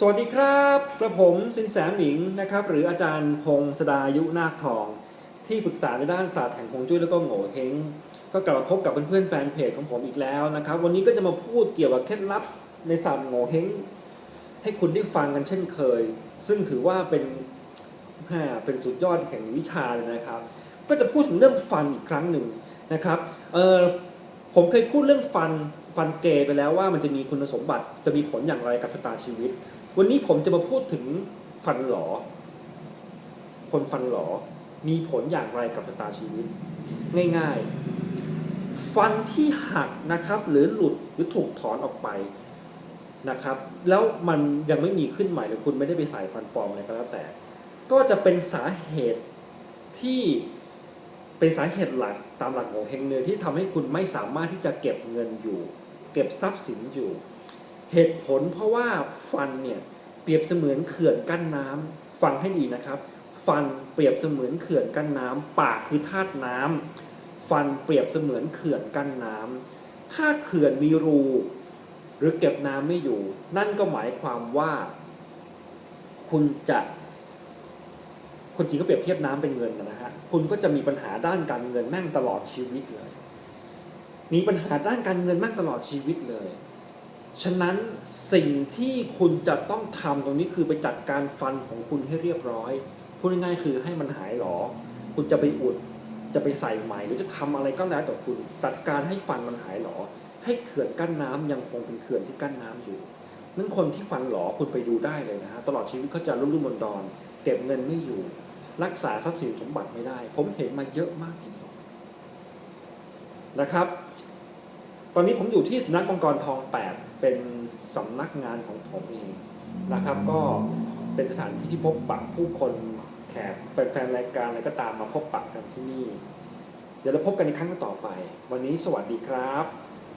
สวัสดีครับกระผมสินแสหมิงนะครับ หรืออาจารย์พงศดายุนาคทอง ที่ปรึกษาในด้านศาสตร์แห่งฮวงจุ้ยแล้วก็โง่เฮงก็กลับมาพบกับเพื่อนๆแฟนเพจของผมอีกแล้วนะครับ วันนี้ก็จะมาพูดเกี่ยวกับเคล็ดลับในศาสตร์โง่เฮงให้คุณได้ฟังกันเช่นเคย ซึ่งถือว่าเป็นเป็นสุดยอดแห่งวิชาเลยนะครับ ก็จะพูดถึงเรื่องฟันอีกครั้งหนึ่งนะครับเออผมเคยพูดเรื่องฟันฟันเกย์ไปแล้วว่ามันจะมีคุณสมบัติจะมีผลอย่างไรกับชะตาชีวิต วันนี้ผมจะมาพูดถึงฟันหลอ คนฟันหลอมีผลอย่างไรกับชะตาชีวิต ง่ายๆ ฟันที่หักนะครับ หรือหลุดหรือถูกถอนออกไปนะครับ แล้วมันยังไม่มีขึ้นใหม่หรือคุณไม่ได้ไปใส่ฟันปลอมอะไรก็แล้วแต่ ก็จะเป็นสาเหตุที่เป็นสาเหตุหลักตามหลักของเฮงเนอที่ทำให้คุณไม่สามารถที่จะเก็บเงินอยู่ เก็บทรัพย์สินอยู่ เหตุผลเพราะว่าฟันเนี่ย รียบเสมือนเขื่อนกั้นน้ำฟังให้ดีนะครับ ฟันเปรียบเสมือนเขื่อนกั้นน้ำปากคือธาตุน้ำฟันเปรียบเสมือนเขื่อนกั้นน้ำถ้าเขื่อนมีรู หรือเก็บน้ำไม่อยู่ นั่นก็หมายความว่า คุณจะคนจริงก็เปรียบเทียบน้ำเป็นเงินนะฮะ คุณก็จะมีปัญหาด้านการเงินแม่งตลอดชีวิตเลย มีปัญหาด้านการเงินแม่งตลอดชีวิตเลย ฉะนั้นสิ่งที่คุณจะต้องทำตรงนี้คือไปจัดการฟันของคุณให้เรียบร้อย พูดง่ายๆคือให้มันหายหรอ คุณจะไปอุด จะไปใส่ใหม่หรือจะทำอะไรก็แล้วแต่คุณ จัดการให้ฟันมันหายหรอ ให้เขื่อนกั้นน้ำยังคงเป็นเขื่อนที่กั้นน้ำอยู่นั้นคนที่ฟันหลอคุณไปดูได้เลยนะฮะตลอดชีวิตเขาจะรุ่มรุ่มดอนดอน เก็บเงินไม่อยู่ รักษาทรัพย์สินสมบัติไม่ได้ ผมเห็นมาเยอะมากทีเดียวนะครับ ตอนนี้ผมอยู่ที่สนักมังกรทอง8 เป็นสำนักงานของผมเองนะครับ ก็เป็นสถานที่ที่พบปะผู้คนแขกแฟนรายการอะไรก็ตามมาพบปะกันที่นี่ เดี๋ยวเราพบกันในครั้งต่อไป วันนี้สวัสดีครับ